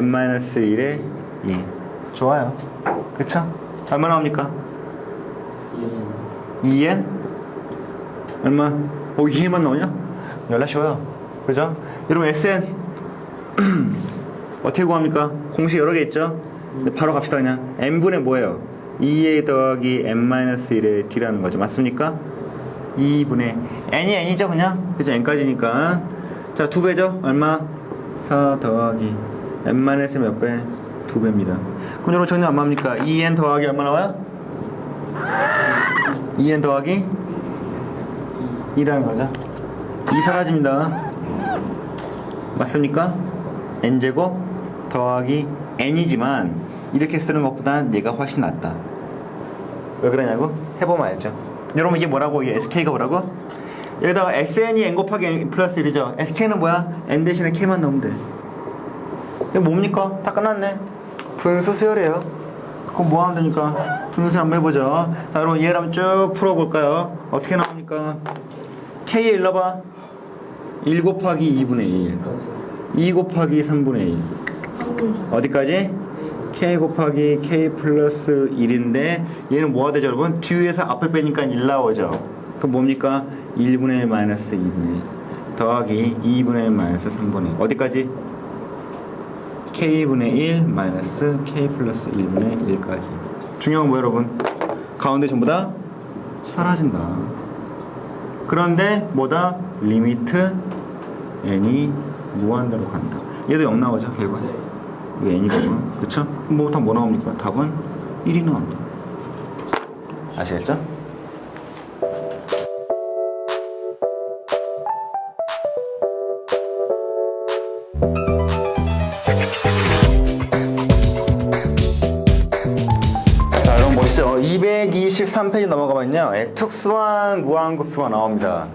1 더하기 뭡니까? n-1의 2 좋아요 그쵸? 얼마 나옵니까? 2n? 얼마? 어 2n만 나오냐? 연락 쉬워요 그죠? 여러분 sn 어떻게 구합니까? 공식 여러 개 있죠? 바로 갑시다 그냥 n분의 뭐예요? 2a 더하기 n-1의 d라는 거죠 맞습니까? 2분의 n이 n이죠 그냥 그죠 n까지니까 자 두 배죠 얼마? 4 더하기 n-의 몇 배? 두 배입니다 그럼 여러분 정리 얼마입니까? 2n 더하기 얼마 나와요? 2n 더하기 2라는 거죠 2 사라집니다 맞습니까? n제곱 더하기 n이지만 이렇게 쓰는 것보다는 얘가 훨씬 낫다 왜 그러냐고? 해보면 알죠 여러분 이게 뭐라고? 이게 sk가 뭐라고? 여기다가 sn이 n 곱하기 n 플러스 1이죠 sk는 뭐야? n 대신에 k만 넣으면 돼 이게 뭡니까? 다 끝났네 분수 수열이에요 그럼 뭐 하면 되니까 분수 한번 해보죠 자 여러분 얘를 한번 쭉 풀어볼까요? 어떻게 나옵니까? k에 일러봐 1 곱하기 2분의 1 2 곱하기 3분의 1 어디까지? k 곱하기 k 플러스 1인데 얘는 뭐가 되죠 여러분? 뒤에서 앞을 빼니까 1 나오죠 그럼 뭡니까? 1분의 1 마이너스 2분의 1 더하기 2분의 1 마이너스 3분의 1 어디까지? K분의 1 마이너스 k 플러스 1분의 1까지 중요한 건 뭐예요 여러분? 가운데 전부 다 사라진다 그런데 뭐다? 리미트 n이 무한대로 간다 얘도 0 나오죠 결과에 이게 n이거든 그쵸? 그럼 뭐, 다뭐 나옵니까? 답은 1이 나온다 아시겠죠? 자, 223페이지 넘어가면요. 예, 특수한 무한급수가 나옵니다.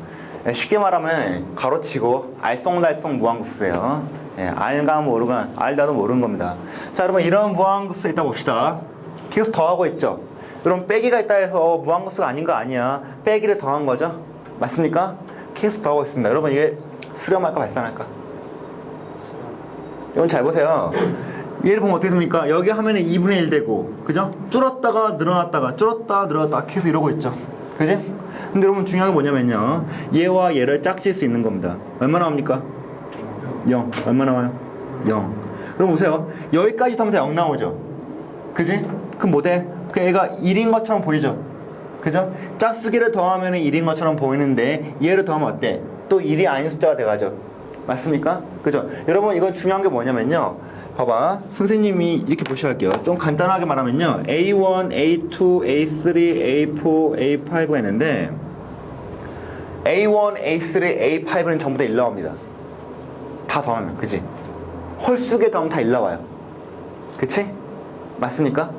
예, 쉽게 말하면 가로치고 알쏭달쏭 무한급수예요. 예, 알가 모르가 알다도 모르는 겁니다. 자, 여러분 이런 무한급수 있다 봅시다. 계속 더하고 있죠. 여러분 빼기가 있다 해서 무한급수가 아닌 거 아니야. 빼기를 더한 거죠. 맞습니까? 계속 더하고 있습니다. 여러분 이게 수렴할까 발산할까? 이건 잘 보세요. 얘를 보면 어떻게 됩니까? 여기 하면은 2분의 1 되고, 그죠? 줄었다가 늘어났다가, 줄었다 늘어났다 계속 이러고 있죠. 그지? 근데 여러분 중요한 게 뭐냐면요. 얘와 얘를 짝질 수 있는 겁니다. 얼마 나옵니까? 0. 얼마 나와요? 0. 그럼 보세요. 여기까지 하면 다0 나오죠. 그지? 그럼 뭐 돼? 그 애가 1인 것처럼 보이죠? 그죠? 짝수기를 더하면 1인 것처럼 보이는데 얘를 더하면 어때? 또 1이 아닌 숫자가 돼가죠. 맞습니까? 그죠? 여러분 이건 중요한 게 뭐냐면요. 봐봐. 선생님이 이렇게 보셔야 할게요. 좀 간단하게 말하면요. A1, A2, A3, A4, A5가 있는데 A1, A3, A5는 전부 다 1 나옵니다. 다 더하면. 그지? 홀수게 더하면 다 1 나와요. 그치? 맞습니까?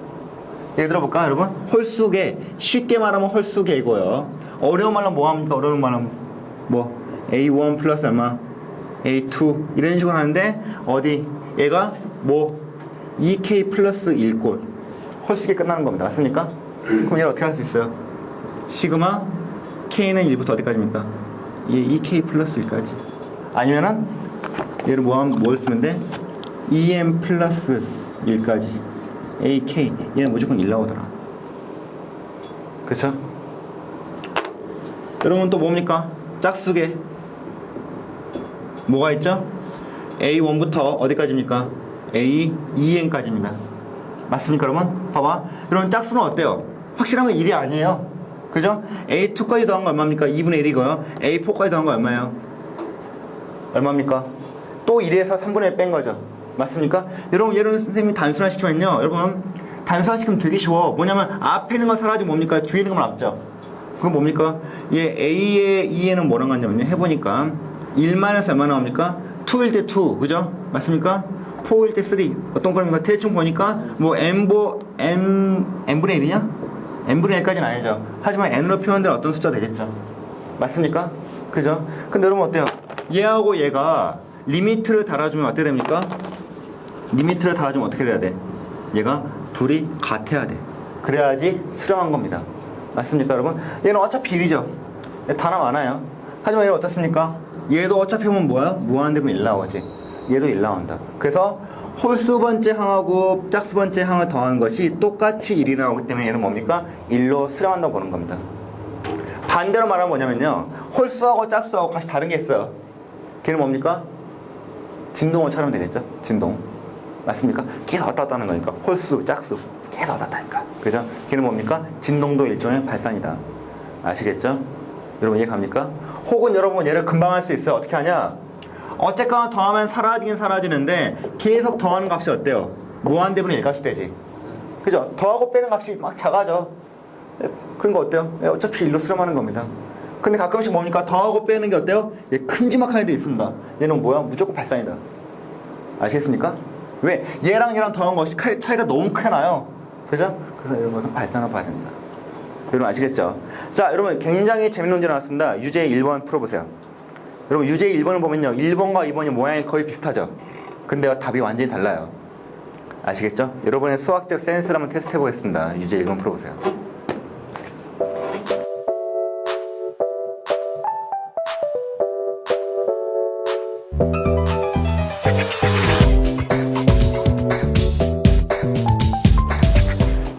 예를 들어볼까 여러분? 홀수계 쉽게 말하면 홀수계고요 어려운 말로 뭐 합니까? 어려운 말로 뭐 A1 플러스 얼마? A2 이런 식으로 하는데 어디 얘가 뭐 2K 플러스 1꼴 홀수계 끝나는 겁니다 맞습니까? 그럼 얘를 어떻게 할 수 있어요? 시그마 K는 1부터 어디까지입니까? 얘 2K 플러스 1까지 아니면은 얘를 뭐 하면 뭘 쓰면 돼? 2M 플러스 1까지 AK 얘는 무조건 1 나오더라 그쵸? 여러분 또 뭡니까? 짝수계 뭐가 있죠? A1부터 어디까지입니까? A, 2N까지입니다 맞습니까 여러분? 봐봐 여러분 짝수는 어때요? 확실한 건 1이 아니에요 그죠? A2까지 더한 거 얼마입니까? 2분의 1이고요 A4까지 더한 거 얼마예요? 얼마입니까? 또 1에서 3분의 1 뺀 거죠 맞습니까? 여러분 얘를 선생님이 단순화시키면요 여러분 단순화시키면 되게 쉬워 뭐냐면 앞에 있는 거 사라지고 뭡니까? 뒤에 있는 것만 남죠 그건 뭡니까? 얘 A의 2에는 뭐랑 같냐면요 해보니까 1만에서 얼마 나옵니까? 2일 때 2, 그죠? 맞습니까? 4일 때 3. 어떤 거입니까? 대충 보니까 뭐 n보 n n분의 1이냐? n분의 1까지는 아니죠. 하지만 n으로 표현된 어떤 숫자 되겠죠. 맞습니까? 그죠? 근데 여러분 어때요? 얘하고 얘가 리미트를 달아주면 어떻게 됩니까? 리미트를 달아주면 어떻게 돼야 돼? 얘가 둘이 같아야 돼. 그래야지 수렴한 겁니다. 맞습니까, 여러분? 얘는 어차피 1이죠. 단어 많아요. 하지만 얘는 어떻습니까? 얘도 어차피 보면 뭐야? 무한대분 1 나오지. 얘도 1 나온다. 그래서 홀수 번째 항하고 짝수 번째 항을 더하는 것이 똑같이 1이 나오기 때문에 얘는 뭡니까? 1로 수렴한다고 보는 겁니다. 반대로 말하면 뭐냐면요. 홀수하고 짝수하고 같이 다른 게 있어요. 걔는 뭡니까? 진동을 찾으면 되겠죠? 진동. 맞습니까? 계속 왔다 갔다 하는 거니까. 홀수, 짝수. 계속 왔다 갔다 하니까. 그죠? 걔는 뭡니까? 진동도 일종의 발산이다. 아시겠죠? 여러분 이해 갑니까? 혹은 여러분 얘를 금방 할 수 있어요. 어떻게 하냐? 어쨌거나 더하면 사라지긴 사라지는데 계속 더하는 값이 어때요? 무한대분의 1값이 되지. 그죠? 더하고 빼는 값이 막 작아져. 예, 그런 거 어때요? 예, 어차피 일로 수렴하는 겁니다. 근데 가끔씩 뭡니까? 더하고 빼는 게 어때요? 얘 큼지막한 애도 있습니다. 얘는 뭐야? 무조건 발산이다. 아시겠습니까? 왜? 얘랑 얘랑 더한 것이 차- 차이가 너무 크게 나요. 그죠? 그래서 이런 것은 발산을 봐야 된다. 여러분 아시겠죠? 자, 여러분 굉장히 재밌는 문제 나왔습니다. 유제 1번 풀어보세요. 여러분 유제 1번을 보면요. 1번과 2번이 모양이 거의 비슷하죠? 근데 답이 완전히 달라요. 아시겠죠? 여러분의 수학적 센스를 한번 테스트 해보겠습니다. 유제 1번 풀어보세요.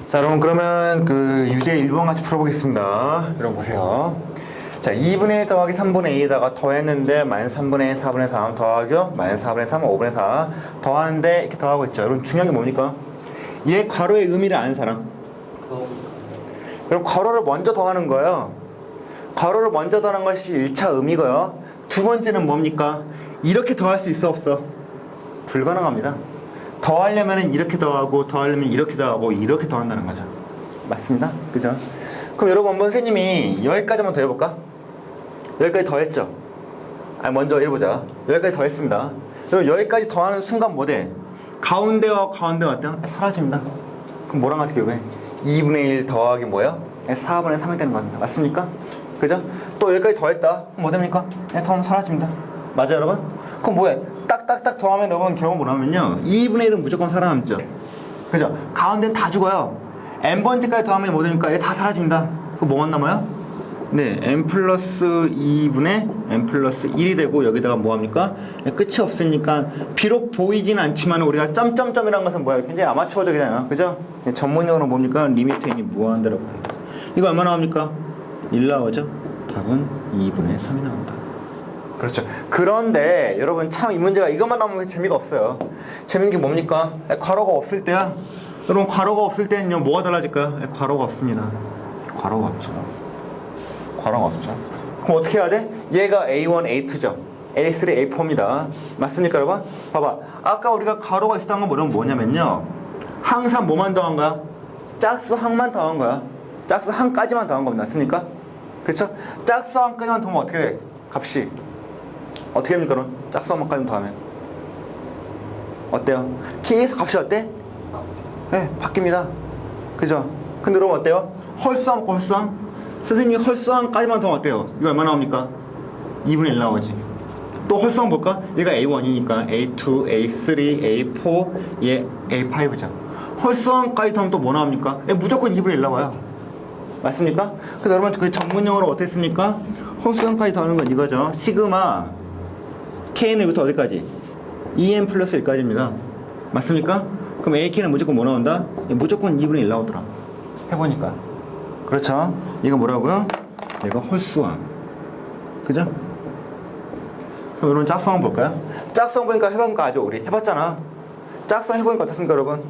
자, 여러분 그러면 그 유제 1번 같이 풀어보겠습니다. 여러분 보세요. 자, 2분의 1 더하기 3분의 2에다가 더했는데 마이너스 3분의 1, 4분의 3 더하기요. 마이너스 4분의 3, 5분의 4 더하는데 이렇게 더하고 있죠. 여러분 중요한 게 뭡니까? 얘 괄호의 의미를 아는 사람. 그럼 괄호를 먼저 더하는 거예요. 괄호를 먼저 더하는 것이 1차 의미고요. 두 번째는 뭡니까? 이렇게 더할 수 있어 없어? 불가능합니다. 더하려면 이렇게 더하고 더하려면 이렇게 더하고 이렇게 더한다는 거죠. 맞습니다. 그죠? 그럼 여러분 한번 선생님이 여기까지만 더 해볼까? 여기까지 더했죠? 아 먼저 해보자. 여기까지 더했습니다. 여러분 여기까지 더하는 순간 뭐 돼? 가운데와 가운데가 어때요? 사라집니다. 그럼 뭐랑 같은 경우에 2분의 1 더하기 뭐예요? 4분의 3이 되는 겁니다. 맞습니까? 그죠? 또 여기까지 더했다. 그럼 뭐 됩니까? 네, 더하면 사라집니다. 맞아요, 여러분? 그럼 뭐해? 딱딱딱 더하면 여러분 결국 뭐냐면요. 2분의 1은 무조건 살아남죠. 그죠? 가운데는 다 죽어요. n번째까지 더하면 뭐 됩니까? 얘 다 사라집니다. 그럼 뭐만 남아요? 네, n 플러스 2분의 n 플러스 1이 되고 여기다가 뭐 합니까? 네, 끝이 없으니까 비록 보이진 않지만 우리가 점점점이라는 것은 뭐야? 굉장히 아마추어적이잖아. 그죠? 네, 전문용어로 뭡니까? 리미트 n이 무한대라고 합니다. 이거 얼마 나옵니까? 1 나오죠? 답은 2분의 3이 나온다. 그렇죠. 그런데 여러분 참 이 문제가 이것만 나오면 재미가 없어요. 재밌는 게 뭡니까? 에, 괄호가 없을 때야. 여러분 괄호가 없을 때는요 뭐가 달라질까요? 에, 괄호가 없습니다. 괄호가 없죠. 괄호가 없죠. 그럼 어떻게 해야 돼? 얘가 A1, A2죠. A3, A4입니다. 맞습니까, 여러분? 봐봐. 아까 우리가 괄호가 있었던 건 뭐냐면 뭐냐면요. 항상 뭐만 더한 거야? 짝수 항만 더한 거야. 짝수 항까지만 더한 겁니다. 맞습니까? 그렇죠? 짝수 항까지만 더하면 어떻게 돼? 값이 어떻게 됩니까, 그럼? 짝수 항까지만 더하면 어때요? 계속 값이 어때? 네, 바뀝니다. 그죠? 근데 여러분 어때요? 헐수함, 헐수함? 선생님이 헐수함까지만 더하면 어때요? 이거 얼마 나옵니까? 2분의 1 나오지. 또 헐수함 볼까? 얘가 A1이니까 A2, A3, A4, 얘 A5죠. 헐수함까지 더하면 또 뭐 나옵니까? 얘 무조건 2분의 1 나와요. 맞습니까? 그래서 여러분 그 전문용어로 어떻게 씁니까? 홀수함까지 더하는 건 이거죠. 시그마 Kn부터 어디까지? EN 플러스 1까지입니다. 맞습니까? 그럼 AK는 무조건 뭐 나온다? 얘 무조건 2분의 1 나오더라. 해보니까. 그렇죠? 이거 뭐라고요? 얘가 홀수함. 그죠? 그럼 여러분 짝수함 볼까요? 짝수함 보니까 해보니까 아주 우리 해봤잖아. 짝수함 해보니까 어떻습니까 여러분?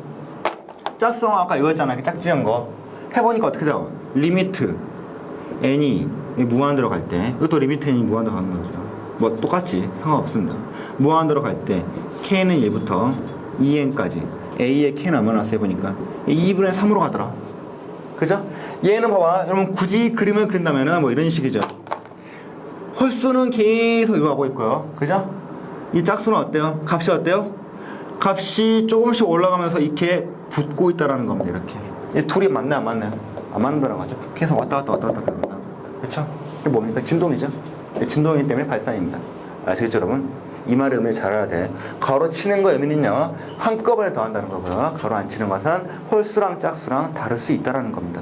짝수함 아까 이거였잖아. 그 짝지은 거. 해보니까 어떻게 돼요? 리미트 n이 무한대로 갈 때 이것도 리미트 n이 무한대로 가는 거죠. 뭐 똑같지 상관없습니다. 무한대로 갈 때 k는 1부터 2n까지 a의 k는 얼마나 왔어요 보니까 2분의 3으로 가더라. 그죠? 얘는 봐봐. 여러분 굳이 그림을 그린다면은 뭐 이런 식이죠. 홀수는 계속 이거 하고 있고요. 그죠? 이 짝수는 어때요? 값이 어때요? 값이 조금씩 올라가면서 이렇게 붙고 있다라는 겁니다. 이렇게. 이 둘이 맞네 안 맞나요? 안 맞는다는 거죠. 계속 왔다 갔다 왔다 갔다 왔다. 그렇죠? 이게 뭡니까? 진동이죠. 진동이기 때문에 발산입니다. 아시겠죠, 여러분? 이 말의 의미 잘 알아야 돼. 가로 치는 거 의미는요 한꺼번에 더한다는 거고요. 가로 안 치는 것은 홀수랑 짝수랑 다를 수 있다라는 겁니다.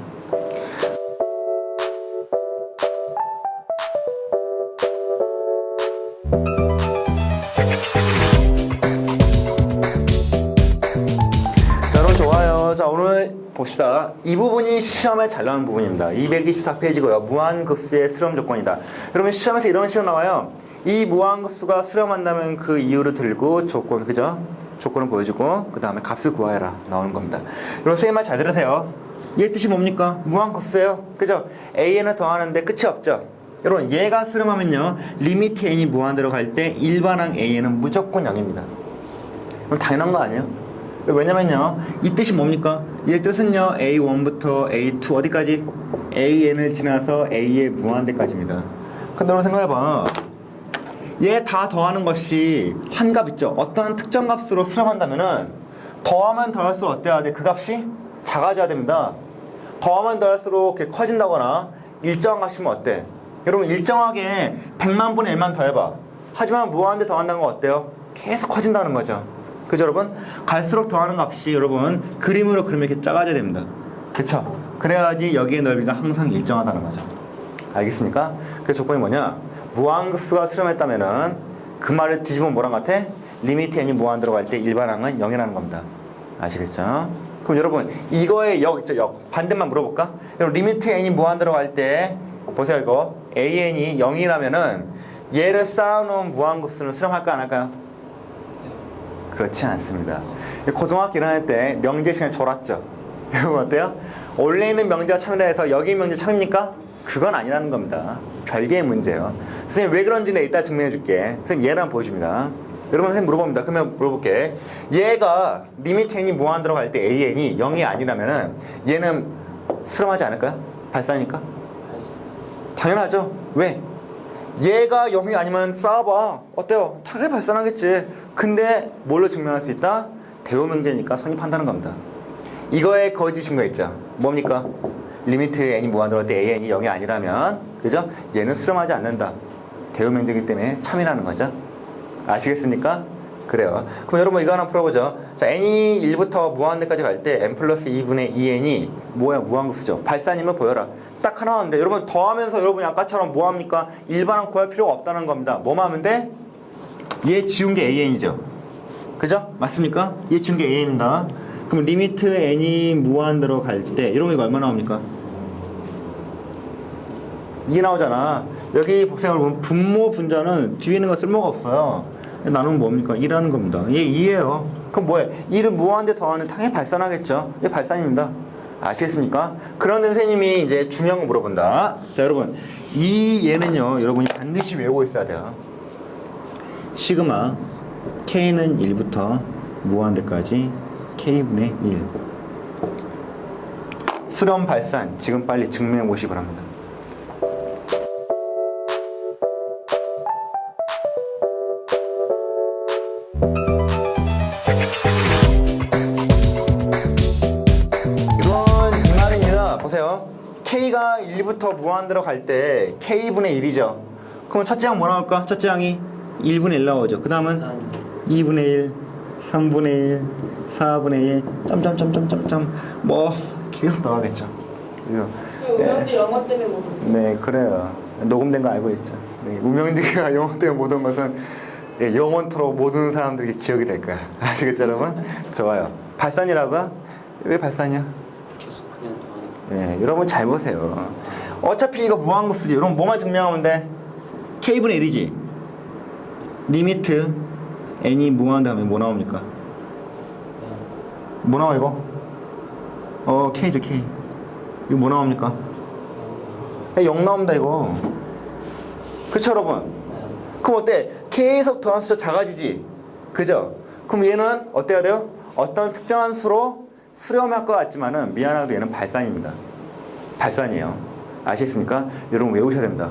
이 부분이 시험에 잘 나오는 부분입니다. 224페이지고요. 무한급수의 수렴 조건이다. 그러면 시험에서 이런 식으로 나와요. 이 무한급수가 수렴한다면 그 이유를 들고 조건, 그죠? 조건을 보여주고 그 다음에 값을 구하여라 나오는 겁니다. 여러분 선생님 말 잘 들으세요. 얘 뜻이 뭡니까? 무한급수예요. 그죠? an을 더하는데 끝이 없죠. 여러분 얘가 수렴하면요. 리미트 n이 무한대로 갈 때 일반항 an은 무조건 0입니다. 그럼 당연한 거 아니에요? 왜냐면요, 이 뜻이 뭡니까? 이 뜻은요, A1부터 A2 어디까지? AN을 지나서 A의 무한대까지입니다. 근데 여러분 생각해봐. 얘 다 더하는 것이 한 값 있죠? 어떠한 특정 값으로 수렴한다면은 더하면 더할수록 어때야 돼? 그 값이 작아져야 됩니다. 더하면 더할수록 이렇게 커진다거나 일정한 값이면 어때? 여러분 일정하게 100만 분의 1만 더해봐. 하지만 무한대 더한다는 건 어때요? 계속 커진다는 거죠. 그죠 여러분? 갈수록 더하는 값이 여러분 그림으로 그리면 이렇게 작아져야 됩니다. 그쵸? 그래야지 여기의 넓이가 항상 일정하다는 거죠. 알겠습니까? 그 조건이 뭐냐? 무한급수가 수렴했다면은 그 말을 뒤집으면 뭐랑 같아? 리미트 n이 무한 들어갈 때 일반항은 0이라는 겁니다. 아시겠죠? 그럼 여러분 이거의 역 있죠 역 반대만 물어볼까? 여러분 리미트 n이 무한 들어갈 때 보세요 이거 an이 0이라면은 얘를 쌓아놓은 무한급수는 수렴할까 안 할까요? 그렇지 않습니다. 고등학교 1학년 때 명제 시간 졸았죠? 여러분 어때요? 원래 있는 명제가 참이라 해서 여기 명제 참입니까? 그건 아니라는 겁니다. 별개의 문제예요. 선생님 왜 그런지 내가 이따 증명해 줄게. 선생님 얘랑 보여줍니다. 여러분 선생님 물어봅니다. 그러면 물어볼게. 얘가 리미트 n이 무한 들어갈 때 an이 0이 아니라면은 얘는 수렴하지 않을까요? 발사니까? 당연하죠. 왜? 얘가 0이 아니면 쌓아봐. 어때요? 당연히 발산하겠지. 근데 뭘로 증명할 수 있다? 대우명제니까 성립한다는 겁니다. 이거에 거짓인 거 있죠. 뭡니까? 리미트 n이 무한으로 때 an이 0이 아니라면 그죠? 얘는 수렴하지 않는다. 대우명제이기 때문에 참이라는 거죠. 아시겠습니까? 그래요. 그럼 여러분 이거 하나 풀어보죠. 자, n이 1부터 무한대까지 갈 때 n 플러스 2분의 2n이 뭐야? 무한급수죠. 발산임을 보여라. 딱 하나 나왔는데 여러분 더하면서 여러분이 아까처럼 뭐합니까? 일반항 구할 필요가 없다는 겁니다. 뭐만 하면 돼? 얘 지운 게 an이죠. 그죠? 맞습니까? 얘 지운 게 an입니다. 그럼 리미트 n이 무한대로 갈때 이런 거 이거 얼마 나옵니까? 2 나오잖아. 여기 복생을 보면 분모 분자는 뒤에 있는 거 쓸모가 없어요. 나누면 뭡니까? 2라는 겁니다. 얘 2예요. 그럼 뭐해? 2를 무한대 더하는 당연히 발산하겠죠. 얘 발산입니다. 아시겠습니까? 그런데 선생님이 이제 중요한 거 물어본다. 자, 여러분. 이 얘는요, 여러분이 반드시 외우고 있어야 돼요. 시그마 k는 1부터 무한대까지 k분의 1. 수렴 발산 지금 빨리 증명해 보시기 바랍니다. 이건 장난입니다. 보세요. k가 1부터 무한대로 갈 때 k분의 1이죠. 그럼 첫째 항뭐 나올까? 첫째 항이 1분의 1 나오죠. 그 다음은 2분의 1, 3분의 1, 4분의 1, 점점점점점점 뭐 계속 나가겠죠. 그죠? 우명도 영어 때문에 못. 네, 그래요. 녹음된 거 알고 있죠. 네, 우명지가 영어 때문에 못 온 것은 예, 영원토록 모든 사람들에게 기억이 될 거야. 아시겠죠, 여러분? 좋아요. 발산이라고? 왜 발산이야? 계속 그냥 더하니까 예, 여러분 잘 보세요. 어차피 이거 무한급수지. 여러분 뭐만 증명하면 돼? k분의 1이지. 리미트 n이 무한대 하면 뭐 나옵니까? 뭐 나와 이거? 어 k죠 k. 이거 뭐 나옵니까? 야, 0 나옵니다 이거. 그쵸 여러분? 그럼 어때? 계속 더한 숫자 작아지지? 그죠? 그럼 얘는 어때야 돼요? 어떤 특정한 수로 수렴할 것 같지만은 미안하게도 얘는 발산입니다. 발산이에요. 아시겠습니까? 여러분 외우셔야 됩니다.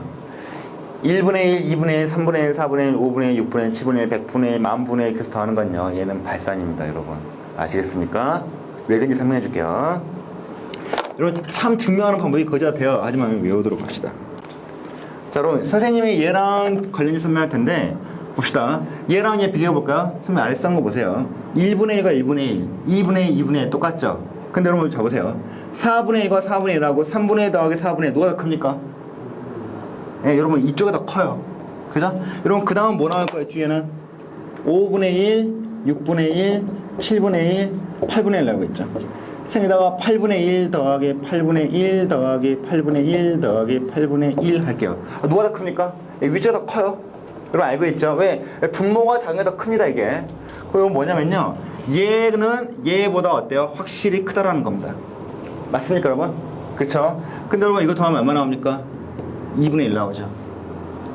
1분의 1, 2분의 1, 3분의 1, 4분의 1, 5분의 1, 6분의 1, 7분의 1, 100분의 1, 만분의 1 계속 더하는 건요. 얘는 발산입니다, 여러분. 아시겠습니까? 왜 그런지 설명해 줄게요. 여러분 참 증명하는 방법이 거지 같아요. 하지만 외우도록 합시다. 자, 여러분 선생님이 얘랑 관련해서 설명할 텐데 봅시다. 얘랑 얘 비교해 볼까요? 선생님 아래 쓴거 보세요. 1분의 1과 1분의 1, 2분의 1, 2분의 1 똑같죠? 근데 여러분 잡으세요. 4분의 1과 4분의 1하고 3분의 1 더하기 4분의 1 누가 더 큽니까? 예, 여러분 이쪽이 더 커요. 그죠? 여러분 그 다음 뭐 나올 거예요? 뒤에는 5분의 1, 6분의 1, 7분의 1, 8분의 1 나오고 있죠. 생에다가 8분의 1 더하기 8분의 1 더하기 8분의 1 더하기 8분의 1 할게요. 아, 누가 더 큽니까? 이 위쪽이 더 커요. 여러분 알고 있죠? 왜? 분모가 작은 게 더 큽니다, 이게. 그럼 뭐냐면요. 얘는 얘보다 어때요? 확실히 크다라는 겁니다. 맞습니까, 여러분? 그쵸? 근데 여러분 이거 더하면 얼마 나옵니까? 2분의 1 나오죠.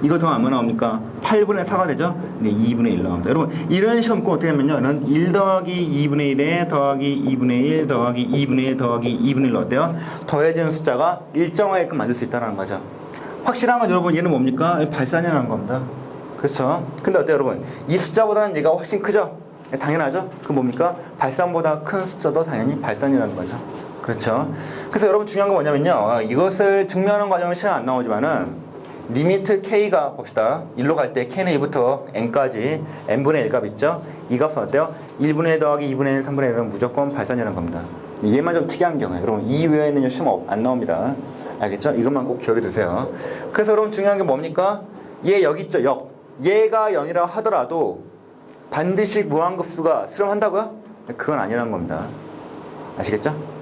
이거 더하면 얼마 나옵니까? 8분의 4가 되죠? 네, 2분의 1 나옵니다. 여러분, 이런 시험 꼭 어떻게 하면요. 이는 1 더하기 2분의 1에 더하기 2분의 1 더하기 2분의 1 더하기 2분의 1로 어때요? 더해지는 숫자가 일정하게끔 만들 수 있다는 거죠. 확실한 건 여러분, 얘는 뭡니까? 발산이라는 겁니다. 그렇죠? 근데 어때요, 여러분? 이 숫자보다는 얘가 훨씬 크죠? 네, 당연하죠? 그 뭡니까? 발산보다 큰 숫자도 당연히 발산이라는 거죠. 그렇죠? 그래서 여러분 중요한 건 뭐냐면요. 어, 이것을 증명하는 과정은 시간 안 나오지만은 리미트 k가 봅시다. 1로 갈 때 k는 1부터 n까지 n분의 1값 있죠? 이 값은 어때요? 1분의 1 더하기 2분의 1, 3분의 1은 무조건 발산이라는 겁니다. 얘만 좀 특이한 경우에 여러분 이 외에는 시험 없- 안 나옵니다. 알겠죠? 이것만 꼭 기억해 두세요. 그래서 여러분 중요한 게 뭡니까? 얘 여기 있죠? 역. 얘가 0이라 하더라도 반드시 무한급수가 수렴한다고요? 그건 아니라는 겁니다. 아시겠죠?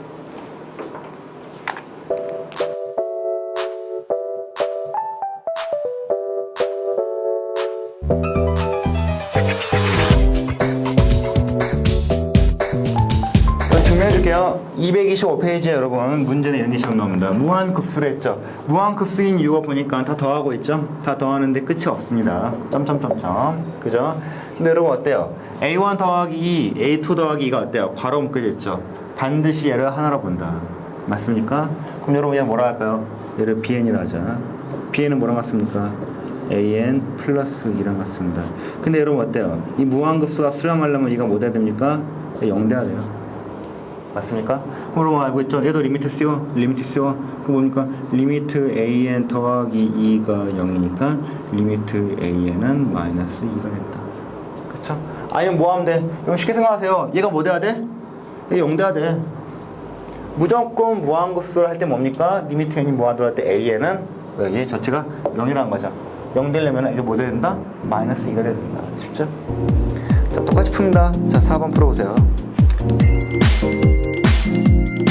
증명해줄게요. 225페이지에 여러분 문제는 이런 게 시험 나옵니다. 무한급수를 했죠. 무한급수인 이유가 보니까 다 더하고 있죠. 다 더하는데 끝이 없습니다. 점점점점 그죠? 근데 여러분 어때요? A1 더하기 2, A2 더하기 2가 어때요? 괄호 묶여졌죠. 반드시 얘를 하나로 본다. 맞습니까? 그럼 여러분 얘 뭐라 할까요? 얘를 BN이라 하자. BN은 뭐랑 같습니까? AN 플러스 2랑 같습니다. 근데 여러분 어때요? 이 무한급수가 수렴하려면 이가 뭐 돼야 됩니까? 0 돼야 돼요. 맞습니까? 그럼 뭐 알고 있죠? 얘도 리미트 씌워, 리미트 씌워. 그 뭡니까? 리미트 an 더하기 2가 0이니까 리미트 an은 마이너스 2가 됐다. 그쵸? 아니면 뭐 하면 돼? 여러분 쉽게 생각하세요. 얘가 뭐 돼야 돼? 얘 0 돼야 돼. 무조건 무한급수를 할 때 뭡니까? 리미트 n이 무한으로 할 때 an은 여기 자체가 0이라는 거죠. 0 되려면 이게 뭐 돼야 된다? 마이너스 2가 돼야 된다. 쉽죠? 자, 똑같이 풉니다. 자, 4번 풀어보세요. Thank you.